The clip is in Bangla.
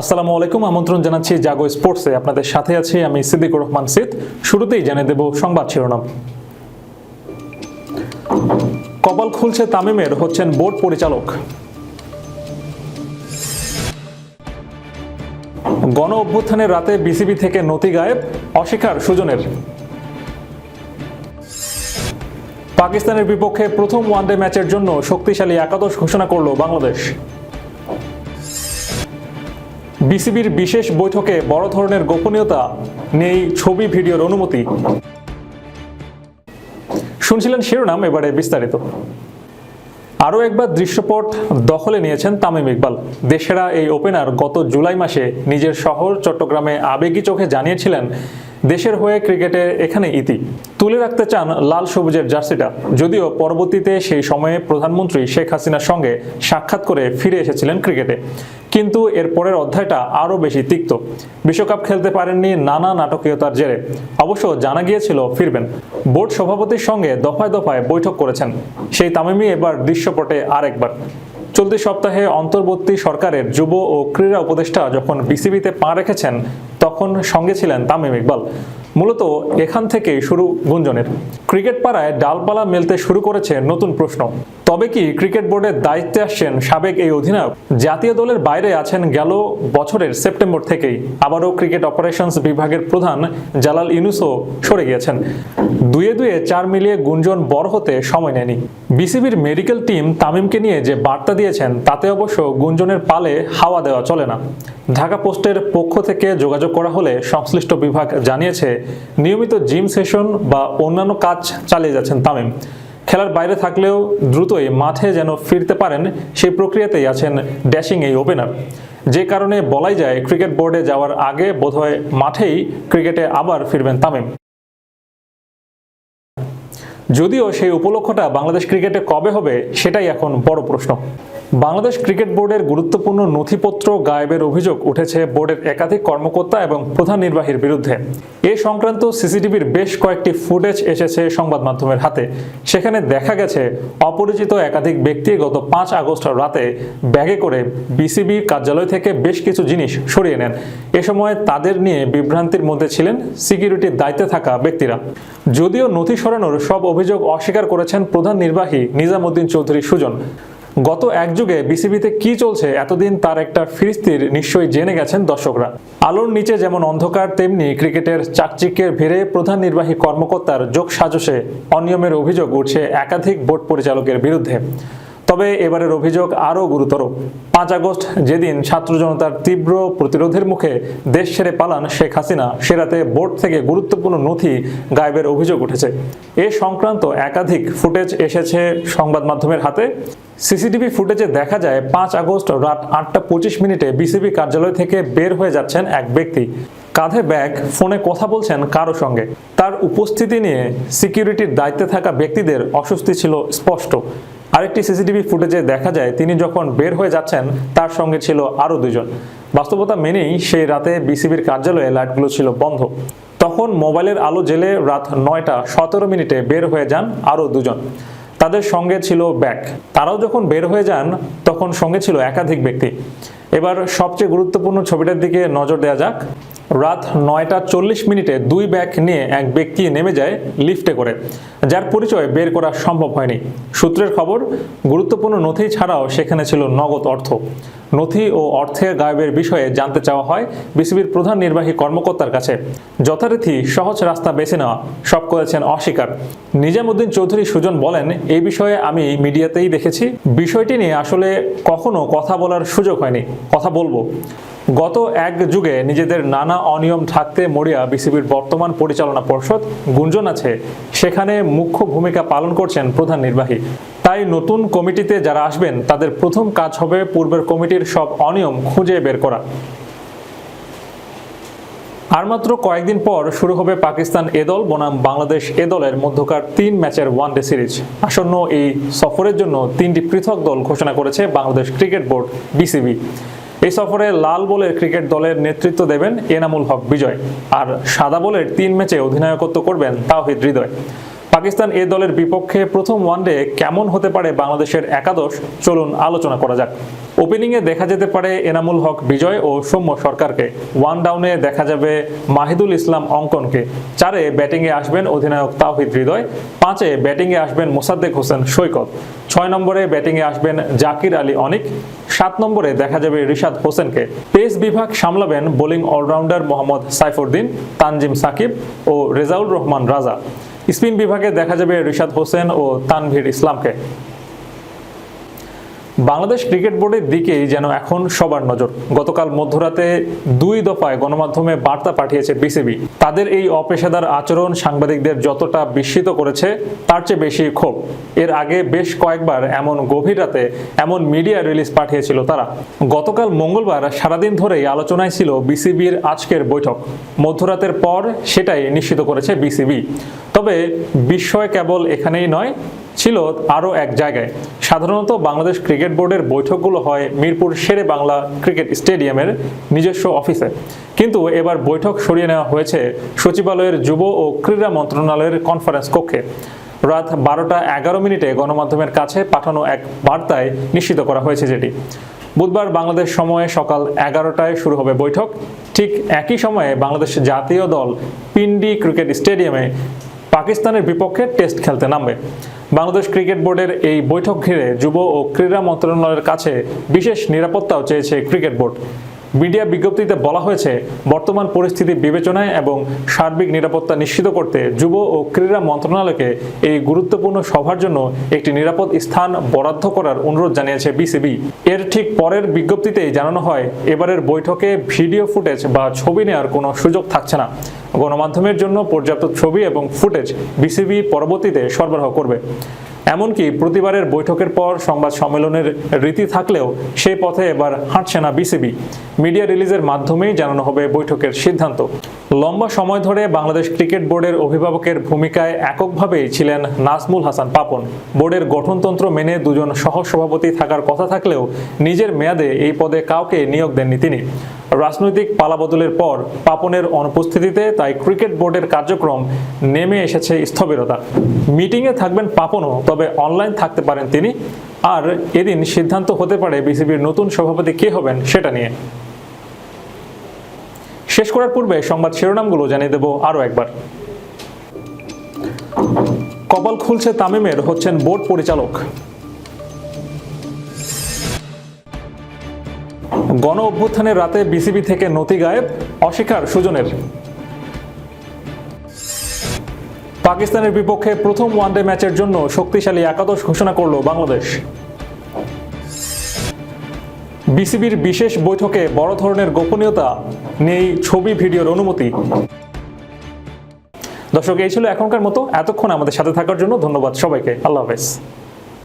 আসসালামু আলাইকুম, আমন্ত্রণ জানাচ্ছি জাগো স্পোর্টসে। আপনাদের সাথে আছি আমি সিদ্দিকুর রহমান সিদ। শুরুতেই জানিয়ে দেব সংবাদ শিরোনাম। কপাল খুলছে তামিমের, হচ্ছেন বোর্ড পরিচালক। গণ অভ্যুত্থানের রাতে বিসিবি থেকে নথি গায়েব, অস্বীকার সুজনের। পাকিস্তানের বিপক্ষে প্রথম ওয়ানডে ম্যাচের জন্য শক্তিশালী একাদশ ঘোষণা করল বাংলাদেশ। বিসিবির বিশেষ বৈঠকে বড় ধরনের গোপনীয়তা নেই ছবি, ভিডিওর অনুমতি। শুনছিলেন শিরোনাম, এবারে বিস্তারিত। আরও একবার দৃশ্যপট দখলে নিয়েছেন তামিম ইকবাল। দেশেরা এই ওপেনার গত জুলাই মাসে নিজের শহর চট্টগ্রামে আবেগী চোখে জানিয়েছিলেন দেশের হয়ে ক্রিকেটে এখানে ইতি। তুলে রাখতে চান লাল সবুজের জার্সিটা। যদিও পরবর্তীতে সেই সময়ে প্রধানমন্ত্রী শেখ হাসিনার সঙ্গে সাক্ষাৎ করে ফিরে এসেছিলেন ক্রিকেটে। কিন্তু এর পরের অধ্যায়টা আরও বেশি তিক্ত। বিশ্বকাপ খেলতে পারেননি নানা নাটকীয়তার জেরে। অবশ্য জানা গিয়েছিল, ফিরবেন। বোর্ড সভাপতির সঙ্গে দফায় দফায় বৈঠক করেছেন। সেই তামিমই এবার দৃশ্যপটে আরেকবার। চলতি সপ্তাহে অন্তর্বর্তী সরকারের যুব ও ক্রীড়া উপদেষ্টা যখন বিসিবিতে পা রেখেছেন তখন সঙ্গে ছিলেন তামিম ইকবাল। মূলত এখান থেকেই শুরু গুঞ্জনের। ক্রিকেট পাড়ায় ডালপালা মেলতে শুরু করেছে নতুন প্রশ্ন। তবে কি ক্রিকেট বোর্ডের দায়িত্বে আসছেন সাবেক এই অধিনায়ক? জাতীয় দলের বাইরে আছেন গেল বছরের সেপ্টেম্বর থেকেই। আবারও ক্রিকেট অপারেশনস বিভাগের প্রধান জালাল ইউনুসও সরে গিয়েছেন। দুয়ে দুয়ে চার মিলিয়ে গুঞ্জন বড় হতে সময় নেয়নি। বিসিবির মেডিকেল টিম তামিমকে নিয়ে যে বার্তা দিয়েছেন, তাতে অবশ্য গুঞ্জনের পালে হাওয়া দেওয়া চলে না। ঢাকা পোস্টের পক্ষ থেকে যোগাযোগ করা হলে সংশ্লিষ্ট বিভাগ জানিয়েছে নিয়মিত জিম সেশন বা অন্যান্য কাজ চালিয়ে যাচ্ছেন তামিম। খেলার বাইরে থাকলেও দ্রুতই মাঠে যেন ফিরতে পারেন, সেই প্রক্রিয়াতেই আছেন ড্যাশিং এই ওপেনার। যে কারণে বলাই যায়, ক্রিকেট বোর্ডে যাওয়ার আগে বোধহয় মাঠেই ক্রিকেটে আবার ফিরবেন তামিম। যদিও সেই উপলক্ষটা বাংলাদেশ ক্রিকেটে কবে হবে, সেটাই এখন বড় প্রশ্ন। বাংলাদেশ ক্রিকেট বোর্ডের গুরুত্বপূর্ণ নথিপত্র গায়েবের অভিযোগ উঠেছে বোর্ডের একাধিক কর্মকর্তা এবং প্রধান নির্বাহীর বিরুদ্ধে। এ সংক্রান্ত সিসিটিভির বেশ কয়েকটি ফুটেজ এসেছে সংবাদ মাধ্যমের হাতে। সেখানে দেখা গেছে, অপরিচিত একাধিক ব্যক্তি গত পাঁচ আগস্ট রাতে ব্যাগে করে বিসিবি কার্যালয় থেকে বেশ কিছু জিনিস সরিয়ে নেন। এ সময় তাদের নিয়ে বিভ্রান্তির মধ্যে ছিলেন সিকিউরিটির দায়িত্বে থাকা ব্যক্তিরা। যদিও নথি সরানোর সব অভিযোগ অস্বীকার করেছেন প্রধান নির্বাহী নিজামুদ্দিন চৌধুরী সুজন। গত এক যুগে বিসিবিতে কি চলছে এতদিন তার একটা ফিরিস্তির নিশ্চয়ই জেনে গেছেন দর্শকরা। আলোর নিচে যেমন অন্ধকার, তেমনি ক্রিকেটের চাকচিক্যের ভিড়ে প্রধান নির্বাহী কর্মকর্তার যোগ সাজসে অনিয়মের অভিযোগ উঠছে একাধিক বোর্ড পরিচালকের বিরুদ্ধে। তবে এবারের অভিযোগ আরও গুরুতর। পাঁচ আগস্ট যেদিন ছাত্র জনতার তীব্র প্রতিরোধের মুখে দেশ ছেড়ে পালান শেখ হাসিনা, সে রাতে বোর্ড থেকে গুরুত্বপূর্ণ নথি গায়েবের অভিযোগ উঠেছে। এ সংক্রান্ত একাধিক ফুটেজ এসেছে সংবাদ মাধ্যমের হাতে। সিসিটিভি ফুটেজে দেখা যায়, পাঁচ আগস্ট রাত আটটা পঁচিশ মিনিটে বিসিবি কার্যালয় থেকে বের হয়ে যাচ্ছেন এক ব্যক্তি। কাঁধে ব্যাগ, ফোনে কথা বলছেন কারও সঙ্গে। তার উপস্থিতি নিয়ে সিকিউরিটির দায়িত্বে থাকা ব্যক্তিদের অস্বস্তি ছিল স্পষ্ট। আরেকটি সিসিটিভি ফুটেজে দেখা যায়, তিনি যখন বের হয়ে যাচ্ছেন, তার সঙ্গে ছিল আরও দুজন। বাস্তবতা মেনেই সেই রাতে বিসিবির কার্যালয়ে লাইটগুলো ছিল বন্ধ। তখন মোবাইলের আলো জেলে রাত নয়টা সতেরো মিনিটে বের হয়ে যান আরও দুজন। তাদের সঙ্গে ছিল ব্যাগ তারাও যখন বের হয়ে যান, তখন সঙ্গে ছিল একাধিক ব্যক্তি। এবার সবচেয়ে গুরুত্বপূর্ণ ছবিটার দিকে নজর দেওয়া যাক। রাত নয়টা চল্লিশ মিনিটে দুই ব্যাগ নিয়ে এক ব্যক্তি নেমে যায় লিফটে করে। যার পরিচয় বের করা সম্ভব হয়নি। সূত্রের খবর, গুরুত্বপূর্ণ নথি ছাড়াও সেখানে ছিল নগদ অর্থ। নথি ও অর্থের গায়েবের বিষয়ে জানতে চাওয়া হয় বিসিবির প্রধান নির্বাহী কর্মকর্তার কাছে। যথারীতি সহজ রাস্তা বেছে নেওয়া সব করেছেন অস্বীকার। নিজামুদ্দিন চৌধুরী সুজন বলেন এই বিষয়ে আমি মিডিয়াতেই দেখেছি। বিষয়টি নিয়ে আসলে কখনো কথা বলার সুযোগ হয়নি। কথা বলব। গত এক যুগে নিজেদের নানা অনিয়ম থাকতে মরিয়া বিসিবির বর্তমান পরিচালনা পর্ষদ গুঞ্জন আছে। সেখানে মুখ্য ভূমিকা পালন করছেন প্রধান নির্বাহী। তাই নতুন কমিটিতে যারা আসবেন, তাদের প্রথম কাজ হবে পূর্বের কমিটির সব অনিয়ম খুঁজে বের করা। আর মাত্র কয়েকদিন পর শুরু হবে পাকিস্তান এ দল বনাম বাংলাদেশ এ দলের মধ্যকার তিন ম্যাচের ওয়ানডে সিরিজ। আসন্ন এই সফরের জন্য তিনটি পৃথক দল ঘোষণা করেছে বাংলাদেশ ক্রিকেট বোর্ড বিসিবি। এই সফরে লাল বলের ক্রিকেট দলের নেতৃত্ব দেবেন এনামুল হক বিজয় আর সাদা বলের তিন ম্যাচে অধিনায়কত্ব করবেন তাওহিদ হৃদয়। পাকিস্তান এ দলের বিপক্ষে প্রথম ওয়ানডে কেমন হতে পারে বাংলাদেশের একাদশ? চলুন আলোচনা করা যাক। ওপেনিংয়ে দেখা যেতে পারে এনামুল হক বিজয় ও সৌম্য সরকারকে। ওয়ান ডাউনে দেখা যাবে মাহিদুল ইসলাম অঙ্কনকে। চারে ব্যাটিংয়ে আসবেন অধিনায়ক তাওহিদ হৃদয়। পাঁচে ব্যাটিংয়ে আসবেন মোসাদ্দেক হোসেন সৈকত। ছয় নম্বরে ব্যাটিংয়ে আসবেন জাকির আলী অনিক। সাত নম্বরে দেখা যাবে রিশাদ হোসেনকে। পেস বিভাগ সামলাবেন bowling all rounder Mohammad Saifuddin, Tanzim Sakib ও রেজাউল রহমান রাজা। স্পিন বিভাগে দেখা যাবে রিশাদ হোসেন ও তানভীর ইসলামকে। বাংলাদেশ ক্রিকেট বোর্ডের দিকেই যেন এখন সবার নজর। গতকাল মধ্যরাতে দুই দফায় গণমাধ্যমে বার্তা পাঠিয়েছে বিসিবি। তাদের এই অপেশাদার আচরণ সাংবাদিকদের যতটা বিস্মিত করেছে, তার চেয়ে বেশি ক্ষোভ। এর আগে বেশ কয়েকবার এমন গভীর রাতে এমন মিডিয়া রিলিজ পাঠিয়েছিল তারা। গতকাল মঙ্গলবার সারাদিন ধরেই আলোচনায় ছিল বিসিবির আজকের বৈঠক। মধ্যরাতের পর সেটাই নিশ্চিত করেছে বিসিবি। তবে বিস্ময় কেবল এখানেই নয়, ছিল আরও এক জায়গায়। সাধারণত বাংলাদেশ ক্রিকেট বোর্ডের বৈঠকগুলো হয় মিরপুর শেরে বাংলা ক্রিকেট স্টেডিয়ামের নিজস্ব অফিসে। কিন্তু এবার বৈঠক সরিয়ে নেওয়া হয়েছে সচিবালয়ের যুব ও ক্রীড়া মন্ত্রণালয়ের কনফারেন্স কক্ষে। রাত বারোটা এগারো মিনিটে গণমাধ্যমের কাছে পাঠানো এক বার্তায় নিশ্চিত করা হয়েছে যেটি। বুধবার বাংলাদেশ সময়ে সকাল এগারোটায় শুরু হবে বৈঠক। ঠিক একই সময়ে বাংলাদেশ জাতীয় দল পিন্ডি ক্রিকেট স্টেডিয়ামে পাকিস্তানের বিপক্ষে টেস্ট খেলতে নামবে। বাংলাদেশ ক্রিকেট বোর্ডের এই বৈঠক ঘিরে যুব ও ক্রীড়া মন্ত্রণালয়ের কাছে বিশেষ নিরাপত্তাও চেয়েছে ক্রিকেট বোর্ড। মিডিয়া বিজ্ঞপ্তিতে বলা হয়েছে, বর্তমান পরিস্থিতি বিবেচনায় এবং সার্বিক নিরাপত্তা নিশ্চিত করতে যুব ও ক্রীড়া মন্ত্রণালয়কে এই গুরুত্বপূর্ণ সভার জন্য একটি নিরাপদ স্থান বরাদ্দ করার অনুরোধ জানিয়েছে বিসিবি। এর ঠিক পরের বিজ্ঞপ্তিতেই জানানো হয়, এবারের বৈঠকে ভিডিও ফুটেজ বা ছবি নেওয়ার কোনো সুযোগ থাকছে না। গণমাধ্যমের জন্য পর্যাপ্ত ছবি এবং ফুটেজ বিসিবি পরবর্তীতে সরবরাহ করবে। এমনকি প্রতিবারের বৈঠকের পর সংবাদ সম্মেলনের রীতি থাকলেও সেই পথে এবার হাঁটছে না বিসিবি মিডিয়া রিলিজের মাধ্যমেই জানানো হবে বৈঠকের সিদ্ধান্ত। লম্বা সময় ধরে বাংলাদেশ ক্রিকেট বোর্ডের অভিভাবকের ভূমিকায় এককভাবেই ছিলেন নাজমুল হাসান পাপন। বোর্ডের গঠনতন্ত্র মেনে দুজন সহসভাপতি থাকার কথা থাকলেও নিজের মেয়াদে এই পদে কাউকে নিয়োগ দেননি তিনি। রাজনৈতিক পালাবদলের পর পাপনের অনুপস্থিতিতে তাই ক্রিকেট বোর্ডের কার্যক্রম নেমে এসেছে স্থবিরতা। মিটিংয়ে থাকবেন পাপনও, তবে অনলাইন থাকতে পারেন তিনি। আর এদিন সিদ্ধান্ত হতে পারে বিসিবির নতুন সভাপতি কে হবেন সেটা নিয়ে। শেষ করার পূর্বে সংবাদ শিরোনামগুলো জানিয়ে দেব আরও একবার। কপাল খুলছে তামিমের, হচ্ছেন বোর্ড পরিচালক। গণ অভ্যুত্থানের রাতে বিসিবি থেকে নথি গায়েব, অস্বীকার সুজনের। পাকিস্তানের বিপক্ষে প্রথম ওয়ানডে ম্যাচের জন্য শক্তিশালী একাদশ ঘোষণা করল বাংলাদেশ। বিসিবির বিশেষ বৈঠকে বড় ধরনের গোপনীয়তা নেই ছবি ভিডিওর অনুমতি। দর্শক, এই ছিল এখনকার মতো। এতক্ষণ আমাদের সাথে থাকার জন্য ধন্যবাদ সবাইকে। আল্লাহ হাফেজ।